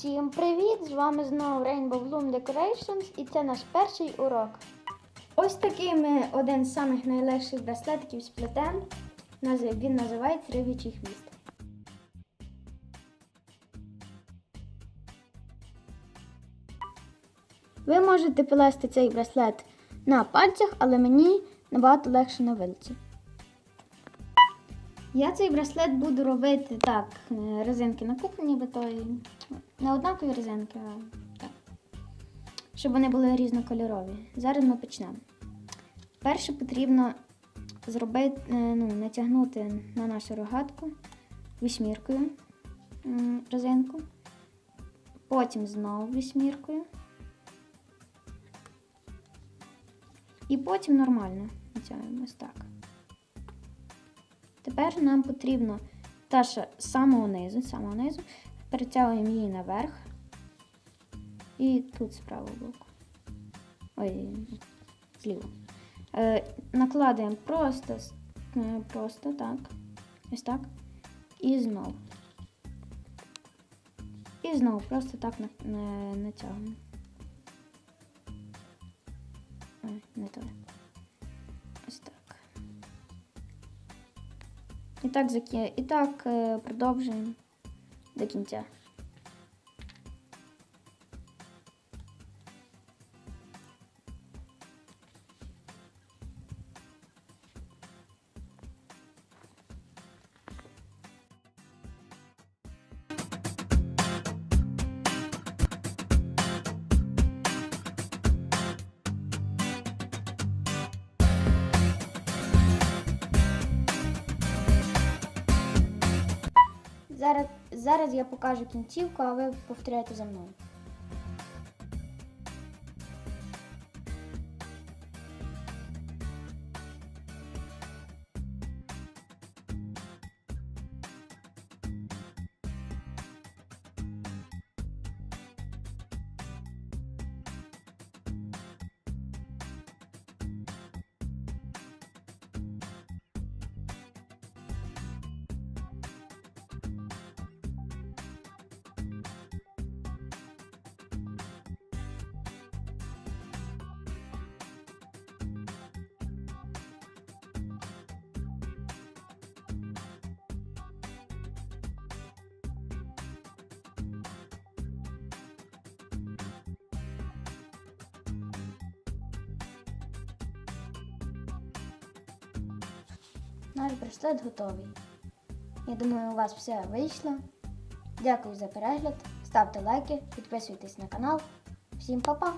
Всім привіт! З вами знову Rainbow Bloom Decorations і це наш перший урок. Ось такий ми один з самих найлегших браслетиків сплетен. Наз- Він називається Ривічий хвіст. Ви можете плести цей браслет на пальцях, але мені набагато легше на вилці. Я цей браслет буду робити так, е, резинки накуплені, бо то не однакові резинки, а так. Щоб вони були різнокольорові. Зараз ми почнемо. Перше потрібно зробити, е, ну, натягнути на нашу рогатку вісьміркою резинку. Потім знову вісьміркою. І потім нормально натягуємо ось так. Тепер нам потрібно та ж з самого низу, самого низу, перетягуємо її наверх. І тут з правого боку. Ой, зліва. Е, накладаємо просто, е, просто так. Ось так. І знову. І знову просто так на, на, натягуємо. Ой, не то. І так, і так е, продовжуємо до кінця. Зараз, зараз я покажу кінцівку, а ви повторяйте за мною. Наш браслет готовий. Я думаю, у вас все вийшло. Дякую за перегляд. Ставте лайки, підписуйтесь на канал. Всім па-па!